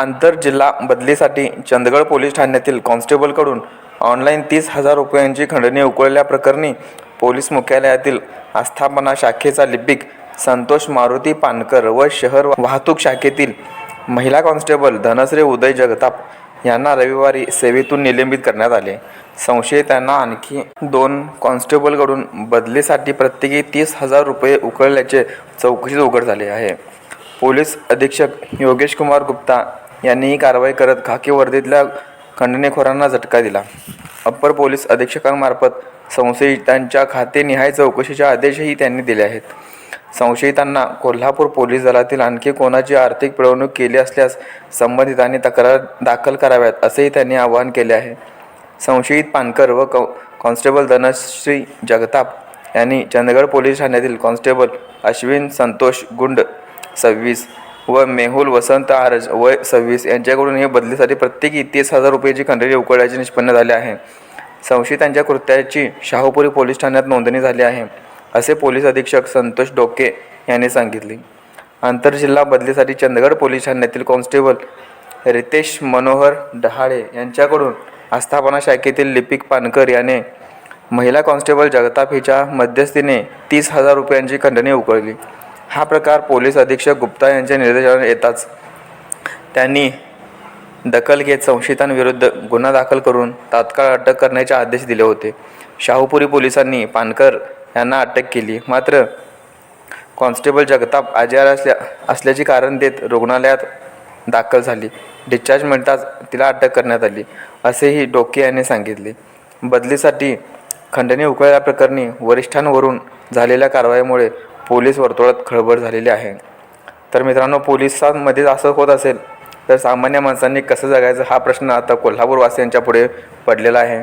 आंतरजिल्हा बदलीसाठी चंदगड पोलीस ठाण्यातील कॉन्स्टेबलकडून ऑनलाईन तीस हजार रुपयांची खंडणी उकळल्याप्रकरणी पोलीस मुख्यालयातील आस्थापना शाखेचा लिपिक संतोष मारुती पानकर व शहर वाहतूक शाखेतील महिला कॉन्स्टेबल धनश्री उदय जगताप यांना रविवारी सेवेतून निलंबित करण्यात आले. संशयितांना आणखी दोन कॉन्स्टेबलकडून बदलीसाठी प्रत्येकी तीस हजार रुपये उकळल्याचे चौकशीत उघड झाले आहे. पोलीस अधीक्षक योगेश कुमार गुप्ता यांनी ही कारवाई करत खाकी वर्दीतल्या खंडणीखोरांना झटका दिला. अप्पर पोलीस अधीक्षकांमार्फत संशयितांच्या खातेनिहाय चौकशीचे आदेशही त्यांनी दिले आहेत. संशयितांना कोल्हापूर पोलीस दलातील आणखी कोणाची आर्थिक पिळवणूक केली असल्यास संबंधितांनी तक्रार दाखल कराव्यात असेही त्यांनी आवाहन केले आहे. संशयित पानकर व कॉ कॉन्स्टेबल धनश्री जगताप यांनी चंदगड पोलीस ठाण्यातील कॉन्स्टेबल अश्विन संतोष गुंड सव्वीस व मेहुल वसंत आरज वय सव्वीस यांच्याकडून हे बदलीसाठी प्रत्येकी तीस हजार रुपयाची खंडणी उकळल्याचे निष्पन्न झाले आहे. संशयितांच्या कृत्याची शाहूपुरी पोलीस ठाण्यात नोंदणी झाली आहे असे पोलीस अधीक्षक संतोष डोके यांनी सांगितले. आंतरजिल्हा बदलीसाठी चंदगड पोलीस ठाण्यातील कॉन्स्टेबल रितेश मनोहर डहाळे यांच्याकडून आस्थापना शाखेतील लिपिक पानकर याने महिला कॉन्स्टेबल जगताप हिच्या मध्यस्थीने तीस हजार रुपयांची खंडणी उकळली. हा प्रकार पोलीस अधीक्षक गुप्ता यांच्या निर्देशाने येताच. त्यांनी दखल घेत संशयितांविरुद्ध गुन्हा दाखल करून तात्काळ अटक करण्याचे आदेश दिले होते. शाहूपुरी पोलिसांनी पानकर यांना अटक केली. मात्र कॉन्स्टेबल जगताप आजार असल्या असल्याचे कारण देत रुग्णालयात दाखल झाली. डिस्चार्ज मिळताच तिला अटक करण्यात आली असेही डोके यांनी सांगितले. बदलीसाठी खंडणी उकळल्याप्रकरणी वरिष्ठांवरून झालेल्या कारवाईमुळे पोलीस वर्तुळात खळबळ झालेली आहे. तर मित्रांनो पोलिसांमध्ये असं होत असेल तर सामान्य माणसांनी कसं जगायचं हा प्रश्न आता कोल्हापूरवासियांच्या पुढे पडलेला आहे.